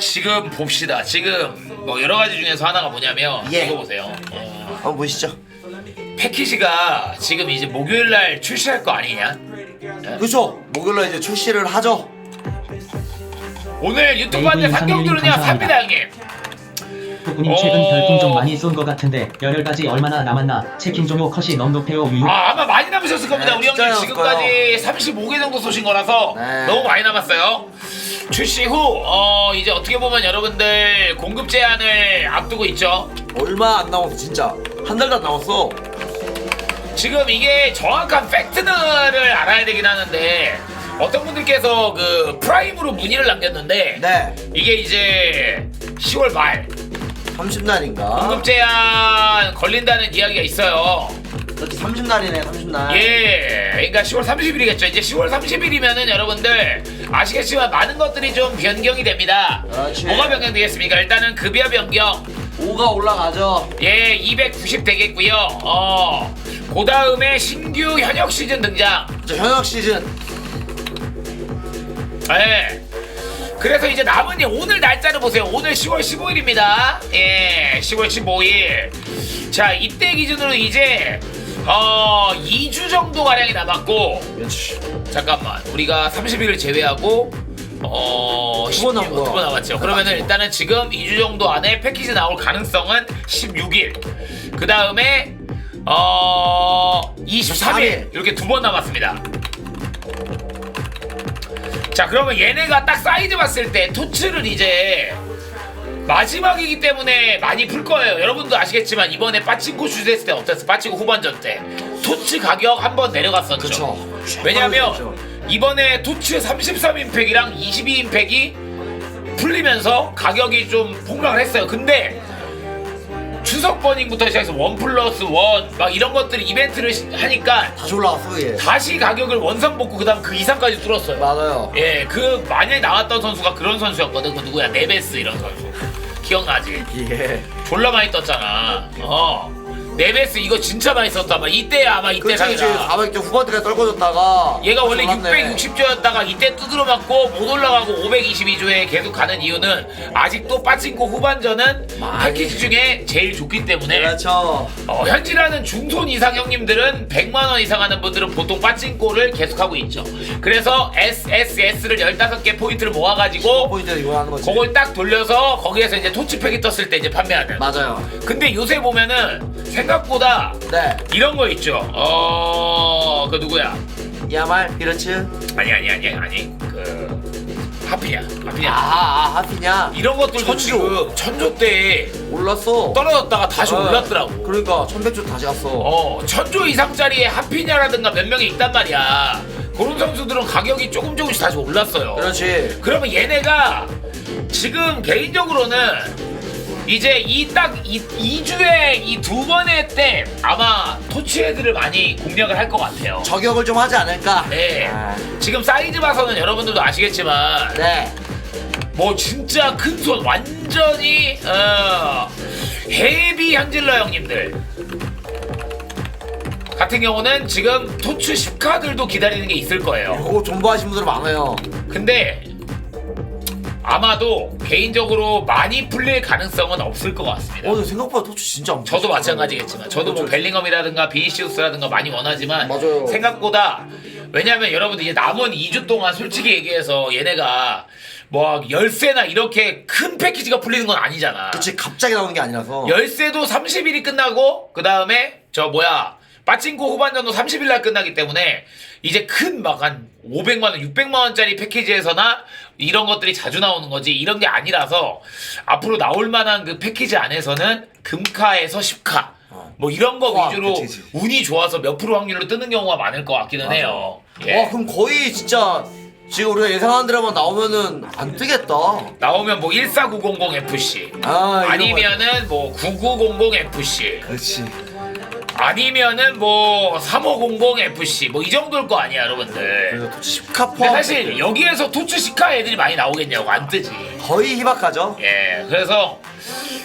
지금 봅시다. 지금 뭐 여러 가지 중에서 하나가 뭐냐면 예. 이거 보세요. 어, 한번 보시죠. 패키지가 지금 이제 목요일 날 출시할 거 아니냐? 그렇죠. 목요일날 이제 출시를 하죠. 오늘 유튜브 한테 아이고, 상경들은요 감사합니다. 삽니다 형님. 후군이 최근 어. 별풍 좀 많이 쏜 것 같은데 열흘까지 얼마나 남았나 체킹 종료 컷이 너무 높아요 유유 아 아마 많이 남으셨을 겁니다. 네, 우리 형님 진짜요, 지금까지 35개 정도 쏘신 거라서 네. 너무 많이 남았어요. 출시 후 어, 이제 어떻게 보면 여러분들 공급 제한을 앞두고 있죠. 얼마 안 남았어 진짜. 한 달도 안 남았어. 지금 이게 정확한 팩트를 알아야 되긴 하는데 어떤 분들께서 그 프라임으로 문의를 남겼는데 네. 이게 이제 10월 말 30날인가? 공급 제한 걸린다는 이야기가 있어요. 그렇지 30날이네 30날. 예, 그러니까 10월 30일이겠죠. 이제 10월 30일이면은 여러분들 아시겠지만 많은 것들이 좀 변경이 됩니다. 그렇지. 뭐가 변경되겠습니까? 일단은 급여 변경. 5가 올라가죠. 예, 290 되겠고요. 어, 그 다음에 신규 현역 시즌 등장. 저 현역 시즌 예. 그래서 이제 남은 이 오늘 날짜를 보세요. 오늘 10월 15일입니다. 예, 10월 15일. 자, 이때 기준으로 이제 어 2주 정도 가량이 남았고 그렇지. 잠깐만 우리가 30일을 제외하고 어 두번 남은 거야. 두번 남았죠. 그러면은 일단은 지금 2주 정도 안에 패키지 나올 가능성은 16일. 그 다음에 어 23일 이렇게 두 번 남았습니다. 자 그러면 얘네가 딱 사이즈 봤을 때 토츠를 이제 마지막이기 때문에 많이 풀 거예요. 여러분도 아시겠지만 이번에 빠친코 슛했을 때 어땠어? 빠친코 후반전 때 토츠 가격 한 번 내려갔었죠. 그쵸. 왜냐면 그쵸. 이번에 토츠 33인팩이랑 22인팩이 풀리면서 가격이 좀 폭락을 했어요. 근데 추석 버닝부터 시작해서 원 플러스 원 막 이런 것들이 이벤트를 시- 하니까 다시 올라왔어 얘. 다시 가격을 원상 복구 그다음 그 이상까지 뚫었어요. 맞아요. 예, 그 만약에 나왔던 선수가 그런 선수였거든. 그 누구야? 네베스 이런 선수. 기억나지? 예. 졸라 많이 떴잖아. 어. 네베스 이거 진짜 많이 썼다. 막 이때야 아마 이때 그렇지 이제. 400점 후반대가 떨궈졌다가 얘가 원래 올랐네. 660조였다가 이때 두드려 맞고 못 올라가고 522조에 계속 가는 이유는 아직도 빠친코 후반전은 많이. 패키지 중에 제일 좋기 때문에 그렇죠. 어, 현질하는 중손 이상 형님들은 100만 원 이상 하는 분들은 보통 빠친코를 계속하고 있죠. 그래서 SSS를 15개 포인트를 모아가지고 포인트 이거 하는 거지. 그걸 딱 돌려서 거기에서 이제 토치팩이 떴을 때 이제 판매하는. 맞아요. 근데 요새 보면은 생각보다 네. 이런 거 있죠. 어, 그 누구야? 야말 비르츠. 아니 아니 아니 아니 그 하피냐 하피냐 아, 아 하피냐. 이런 것들도 천조. 지금 천조 때 올랐어. 떨어졌다가 다시 어. 올랐더라고. 그러니까 1100조 다시 갔어. 어 천조 이상짜리의 하피냐라든가 몇 명이 있단 말이야. 그런 선수들은 가격이 조금 조금씩 다시 올랐어요. 그렇지. 그러면 얘네가 지금 개인적으로는 이제 이 딱 이, 2주에 이 두 번의 때 아마 토치 애들을 많이 공략을 할 것 같아요. 저격을 좀 하지 않을까? 네. 아, 지금 사이즈 봐서는 여러분들도 아시겠지만 네. 뭐 진짜 큰 손 완전히 어 헤비 현질러 형님들 같은 경우는 지금 토츠 10카들도 기다리는 게 있을 거예요. 이거 존버하신 분들 많아요. 근데 아마도 개인적으로 많이 풀릴 가능성은 없을 것 같습니다. 어, 근데 생각보다 토치 진짜 엄청 저도 마찬가지겠지만 저도 뭐 벨링엄이라든가 비니시우스라든가 많이 원하지만 맞아요. 생각보다 왜냐면 여러분들 이제 남은 2주 동안 솔직히 얘기해서 얘네가 뭐 열쇠나 이렇게 큰 패키지가 풀리는 건 아니잖아. 그치 갑자기 나오는 게 아니라서. 열쇠도 30일이 끝나고 그 다음에 저 뭐야 빠친코 후반전도 30일 날 끝나기 때문에 이제 큰 막 한 500만 원, 600만 원짜리 패키지에서나 이런 것들이 자주 나오는 거지 이런 게 아니라서 앞으로 나올 만한 그 패키지 안에서는 금카에서 10카 뭐 이런 거 와, 위주로 그치, 그치. 운이 좋아서 몇 프로 확률로 뜨는 경우가 많을 것 같기는 해요. 예. 와 그럼 거의 진짜 지금 우리가 예상한 대로만 나오면은 안 뜨겠다. 나오면 뭐 14900FC 아, 이런 아니면은 뭐 9900FC 그렇지. 아니면은 뭐 3500FC 뭐 이 정도일 거 아니야 여러분들 그래서 토치 10카 근데 포함. 사실 여기에서 토츠 시카 애들이 많이 나오겠냐고 안 뜨지 거의 희박하죠. 예 그래서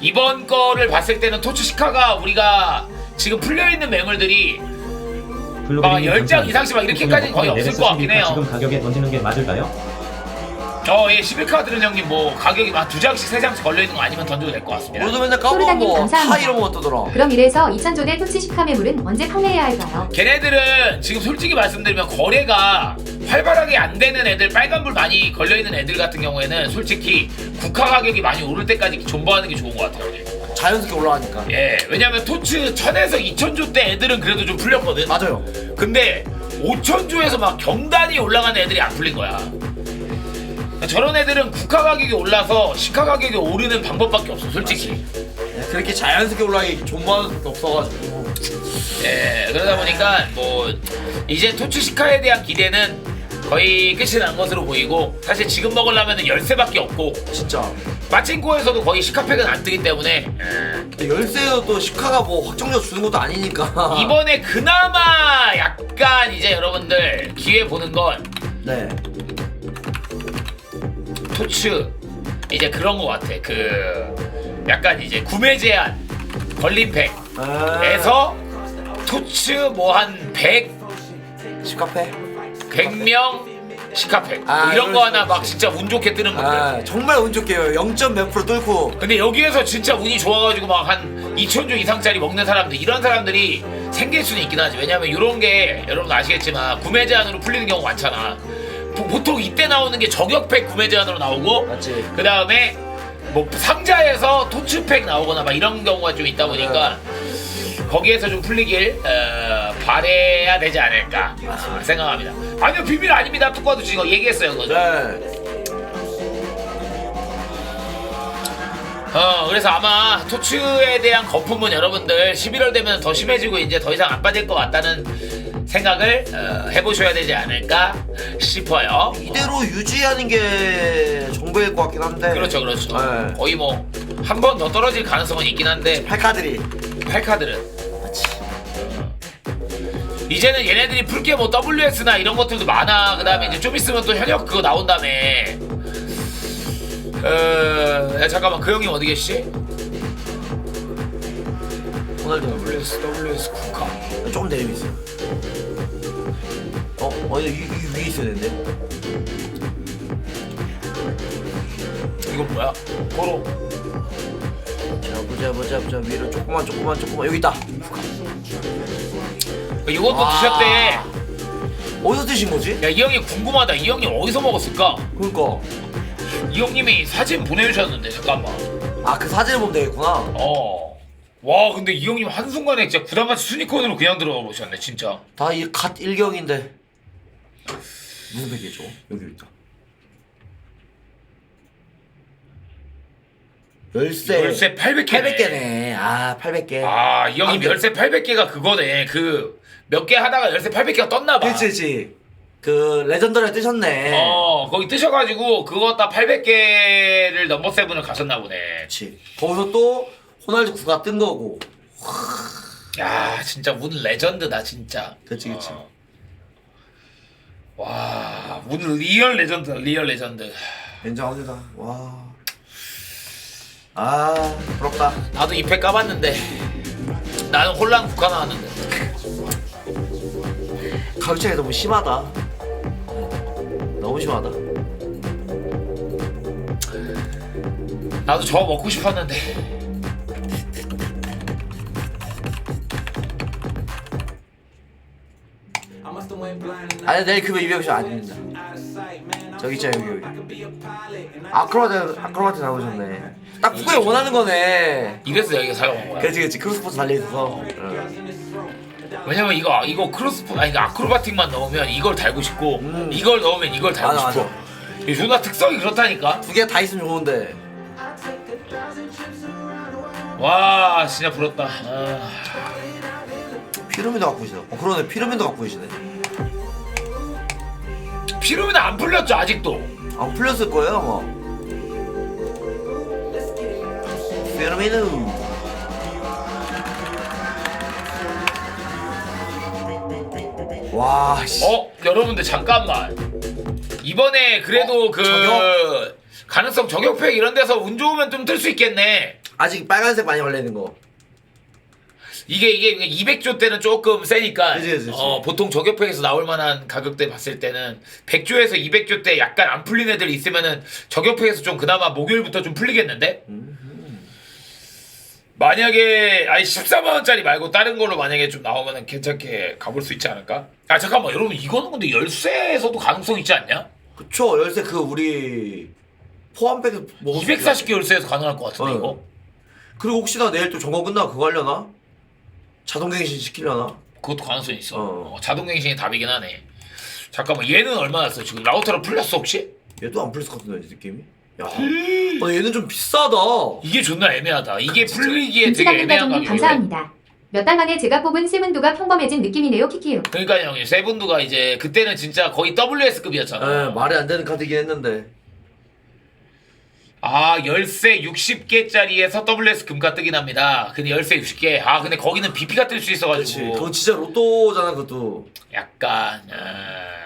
이번 거를 봤을 때는 토츠 시카가 우리가 지금 풀려 있는 매물들이 막 블루베리님 10장 감사합니다. 이상씩 막 이렇게까지는 거의 없을 것 같긴 해요. 지금 가격에 던지는 게 맞을까요? 어, 예, 11카드는 형님 뭐 가격이 막 두 장씩 세 장씩 걸려 있는 거 아니면 던져도 될 것 같습니다. 우리도 맨날 소르다님 뭐 감사합니다. 이런 거 뜨더라 그럼 이래서 2,000존의 토치 시카 매물은 언제 판매해야 할까요? 걔네들은 지금 솔직히 말씀드리면 거래가 활발하게 안 되는 애들 빨간불 많이 걸려 있는 애들 같은 경우에는 솔직히 국화 가격이 많이 오를 때까지 존버하는 게 좋은 것 같아요. 자연스럽게 올라가니까 예, 왜냐면 토츠 1000에서 2000조 때 애들은 그래도 좀 풀렸거든. 맞아요 근데 5000조에서 막 경단이 올라가는 애들이 안 풀린 거야. 저런 애들은 국화 가격이 올라서 시가 가격이 오르는 방법밖에 없어, 솔직히. 네, 그렇게 자연스럽게 올라가기 존버하는 수밖에 없어가지고. 예, 그러다 보니까 뭐 이제 토츠 시카에 대한 기대는 거의 끝이 난 것으로 보이고 사실 지금 먹으려면 열쇠밖에 없고. 진짜. 마친코에서도 거의 시카팩은 안 뜨기 때문에. 예, 근데 열쇠도 또 시카가 뭐 확정적 주는 것도 아니니까. 이번에 그나마 약간 이제 여러분들 기회 보는 건 네 토츠 이제 그런 거 같아. 그 약간 이제 구매 제한 걸림팩에서 에서 토츠 뭐 한 100, 시카페? 100명 시카팩 뭐 아, 이런 거 하나 수 막. 진짜 운 좋게 뜨는 분들. 아 정말 운 좋게요. 0. 몇 프로 뚫고. 근데 여기에서 진짜 운이 좋아가지고 막 한 2천조 이상짜리 먹는 사람들 이런 사람들이 생길 수는 있긴 하지. 왜냐면 이런 게 여러분 아시겠지만 구매 제한으로 풀리는 경우 많잖아 보- 보통 이때 나오는 게 저격팩 구매 제한으로 나오고 맞지. 그 다음에 뭐 상자에서 토츠팩 나오거나 막 이런 경우가 좀 있다 보니까 거기에서 좀 풀리길 어, 바래야 되지 않을까 어, 생각합니다. 아니요 비밀 아닙니다. 뚜꺼도 지금 얘기했어요 그거. 네. 어 그래서 아마 토츠에 대한 거품은 여러분들 11월 되면 더 심해지고 이제 더 이상 안 빠질 것 같다는 생각을 어, 해보셔야 되지 않을까 싶어요. 이대로 유지하는 게 정배일 것 같긴 한데 그렇죠, 그렇죠. 네. 거의 뭐 한 번 더 떨어질 가능성은 있긴 한데 팔카들이 8카드는 이제는 얘네들이 풀게 뭐 WS나 이런 것들도 많아. 그 다음에 이제 좀 있으면 또 현역 그거 나온 다음에 어 야, 잠깐만 그 형님 어디 계시지? 호날두 WS WS 국화. 조금 내리고 있어요 어? 어, 이, 이 위에 있어야 되는데 이거 뭐야? 고로. 자 보자 보자 보자 위로 조금만 조금만 조금만 여기 있다 이것도 와. 드셨대. 어디서 드신 거지? 야, 이 형이 궁금하다. 이 형님 어디서 먹었을까? 그러니까 이 형님이 사진 보내주셨는데, 잠깐만. 아 그 사진을 보면 되겠구나 어. 와, 근데 이 형님 한 순간에 진짜 구단같이 순위권으로 그냥 들어가 보셨네, 진짜. 다 이 갓 일경인데 무슨 백이죠? 여기 있다 열쇠 열쇠 800개. 800개네 아 800개 아, 이 형님 아, 근데- 열쇠 800개가 그거네. 그, 몇 개 하다가 열쇠 800개가 떴나봐. 그치 그치 그 레전더를 뜨셨네 어, 거기 뜨셔가지고, 그거 다 800개를 넘버 세븐을 가셨나 보네. 그치 거기서 또 호날두 구가 뜬 거고 야, 진짜 운 레전드다, 진짜. 그치, 그치. 어. 와, 운 리얼 레전드다, 리얼 레전드. 인정합니다 와. 아 부럽다 나도 이패 까봤는데, 나는 혼란 국가 나왔는데. 가격 차이 너무 심하다 너무 심하다 나도 저거 먹고 싶었는데. 아니 내일 급여 250 아닙니다. 저기 있죠 여기 여기. 아크로바트 아크로바트 잡으셨네. 딱 국가에 원하는 거네. 이래서 여기가 사용한 거야. 그치 그치. 크로스포츠 달려있어서. 왜냐면 이거 이거 크로스 아니 이거 아크로바틱만 넣으면 이걸 달고 싶고 음. 이걸 넣으면 이걸 달고 맞아, 싶어. 이 존나 특성이 그렇다니까. 두개 다 있으면 좋은데. 와 진짜 부럽다. 아, 피라미드 갖고 계시다. 어 그러네. 피라미드 갖고 계시네 피르미드 안 풀렸죠 아직도. 안 풀렸을 거예요 아마 피라미드 와 씨. 어 여러분들 잠깐만. 이번에 그래도 어, 그 저격? 가능성 저격팩 이런 데서 운 좋으면 좀 뜰 수 있겠네. 아직 빨간색 많이 걸려 있는 거 이게 이게 200조 때는 조금 세니까 그치, 그치, 그치. 어, 보통 저격팩에서 나올 만한 가격대 봤을 때는 100조에서 200조 때 약간 안 풀린 애들이 있으면은 저격팩에서 좀 그나마 목요일부터 좀 풀리겠는데 만약에 아니 14만 원짜리 말고 다른 걸로 만약에 좀 나오면은 괜찮게 가볼 수 있지 않을까? 아 잠깐만 여러분 이거는 근데 열쇠에서도 가능성 있지 않냐? 그쵸 열쇠 그 우리 포함팩 수 240개 열쇠에서 가능할 것 같은데 어. 이거? 그리고 혹시나 내일 또 점검 끝나고 그거 하려나? 자동갱신 시키려나? 그것도 가능성이 있어. 어. 어, 자동갱신이 답이긴 하네. 잠깐만 얘는 얼마나 써 지금 라우터로 풀렸어 혹시? 얘도 안 풀릴 것 같은데 이 느낌이? 야 음. 어, 얘는 좀 비싸다 이게 존나 애매하다. 이게 풀리기에 되게 김치당근 애매한 가족님 가격이에요. 감사합니다. 몇 달 만에 제가 뽑은 세븐도가 평범해진 느낌이네요 키키유. 그러니까 형님 세븐두가 이제 그때는 진짜 거의 WS급이었잖아. 에 말이 안 되는 카드긴 했는데 아 열쇠 60개짜리에서 WS 금가 뜨긴 합니다. 근데 열쇠 60개. 아 근데 거기는 BP가 뜰 수 그치 있어가지고. 그건 진짜 로또잖아 그것도. 약간 아...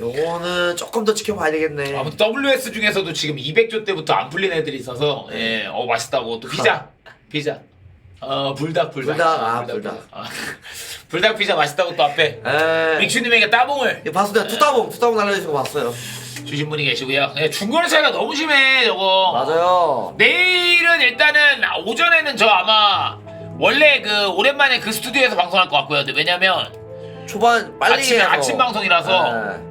요거는 조금 더 지켜봐야 되겠네. 아무튼 WS 중에서도 지금 200조 때부터 안 풀린 애들이 있어서 예, 어 맛있다고. 또 피자, 피자, 어 불닭 불닭, 불닭, 아, 불닭. 아, 불닭 피자 맛있다고 또 앞에 에 믹슈님에게 따봉을 이거 봤을 때 투다봉 투다봉 날려주신 거 봤어요 주신 분이 계시고요. 예, 중거리 차이가 너무 심해 저거. 맞아요 내일은 일단은 오전에는 저 아마 원래 그 오랜만에 그 스튜디오에서 방송할 것 같고요. 근데 왜냐면 초반 빨리 아침에 해서. 아침 방송이라서 에.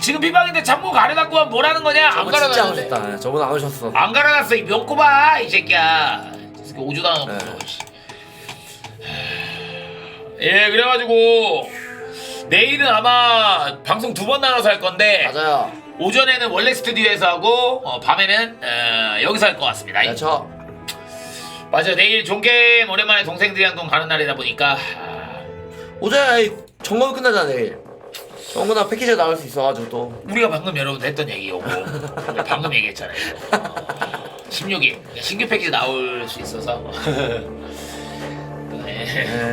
지금 비방인데 참고 가려놨고 하면 뭐라는 거냐? 안 진짜 가려놨는데. 오셨다 에, 저번에 안 오셨어 안 갈아놨어 이 명코봐 이 새끼야 이 새끼 오지도 않아 네. 네. 예 그래가지고 내일은 아마 방송 두 번 나눠서 할 건데 맞아요 오전에는 원래 스튜디오에서 하고 어, 밤에는 어, 여기서 할 것 같습니다 야저 맞아요 내일 종게임 오랜만에 동생들이랑 좀 가는 날이다 보니까 아, 오전에 점검 끝나잖아 내일 점검 끝나 패키지가 나올 수 있어가지고 또 우리가 방금 여러분 했던 얘기고 방금 얘기했잖아요 이거. 16일 신규 패키지 나올 수 있어서 네.